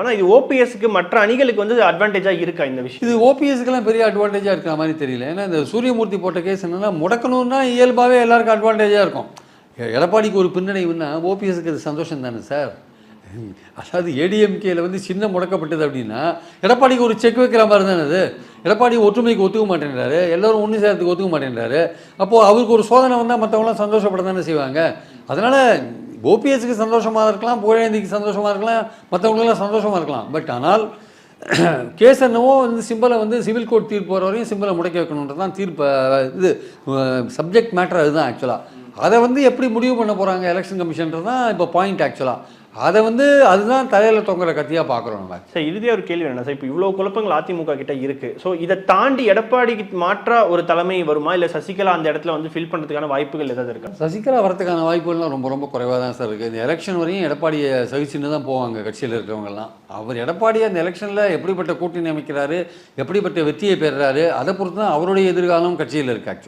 ஆனால் இது ஓபிஎஸ்க்கு மற்ற அணிகளுக்கு வந்து அட்வான்டேஜாக இருக்கா இந்த விஷயம்? இது ஓபிஎஸ்க்கெல்லாம் பெரிய அட்வான்டேஜாக இருக்கிற மாதிரி தெரியல. ஏன்னா இந்த சூரியமூர்த்தி போட்ட கேஸ் என்னென்னா முடக்கணும்னா இயல்பாகவே எல்லாருக்கும் அட்வான்டேஜாக இருக்கும். எடப்பாடிக்கு ஒரு பின்னடைவுன்னா ஓபிஎஸ்க்கு அது சந்தோஷம் தானே சார்? அதாவது ஏடிஎம்கேல வந்து சின்ன முடக்கப்பட்டது அப்படின்னா எடப்பாடிக்கு ஒரு செக் வைக்கிற மாதிரி தானே அது? எடப்பாடி ஒற்றுமைக்கு ஒத்துக்க மாட்டேன்றாரு எல்லாரும் ஒன்று சேர்த்துக்கு ஒத்துக்க மாட்டேன்றாரு. அப்போது அவருக்கு ஒரு சோதனை வந்தால் மற்றவங்களாம் சந்தோஷப்பட தானே செய்வாங்க. அதனால் ஓபிஎஸ்க்கு சந்தோஷமாக இருக்கலாம் புகழேந்திக்கு சந்தோஷமாக இருக்கலாம் மற்றவங்களுக்கெல்லாம் சந்தோஷமாக இருக்கலாம். பட் ஆனால் கேஸ் என்னவோ வந்து சிம்பிளை வந்து சிவில் கோர்ட் தீர்ப்பு வர வரையும் சிம்பிளை முடக்கி வைக்கணுன்றது தான் தீர்ப்பு. இது சப்ஜெக்ட் மேட்டர் அதுதான் ஆக்சுவலாக அதை வந்து எப்படி முடிவு பண்ண போகிறாங்க எலெக்ஷன் கமிஷன்றது தான் இப்போ பாயிண்ட் ஆக்சுவலாக அதை வந்து அதுதான் தலையில் தொங்குற கத்தியாக பார்க்குறோம் நம்ம சார் இறுதியா ஒரு கேள்வி என்ன சார் இப்போ இவ்வளவு குழப்பங்கள் அதிமுக கிட்ட இருக்கு. ஸோ இதை தாண்டி எடப்பாடிக்கு மாற்றா ஒரு தலைமை வருமா? இல்ல சசிகலா அந்த இடத்துல வந்து ஃபில் பண்றதுக்கான வாய்ப்புகள் ஏதாவது இருக்கா? சசிகலா வரதுக்கான வாய்ப்புகள்லாம் ரொம்ப ரொம்ப குறைவாக தான் சார் இருக்குது இந்த எலெக்ஷன் வரையும் எடப்பாடியை சகிச்சுன்னு தான் போவாங்க கட்சியில் இருக்கிறவங்கலாம் அவர் எடப்பாடி அந்த எலெக்ஷனில் எப்படிப்பட்ட கூட்டணி அமைக்கிறாரு எப்படிப்பட்ட வெற்றியை பெறுறாரு அதை பொறுத்து தான் அவருடைய எதிர்காலம் கட்சியில் இருக்கு ஆக்சுவலாக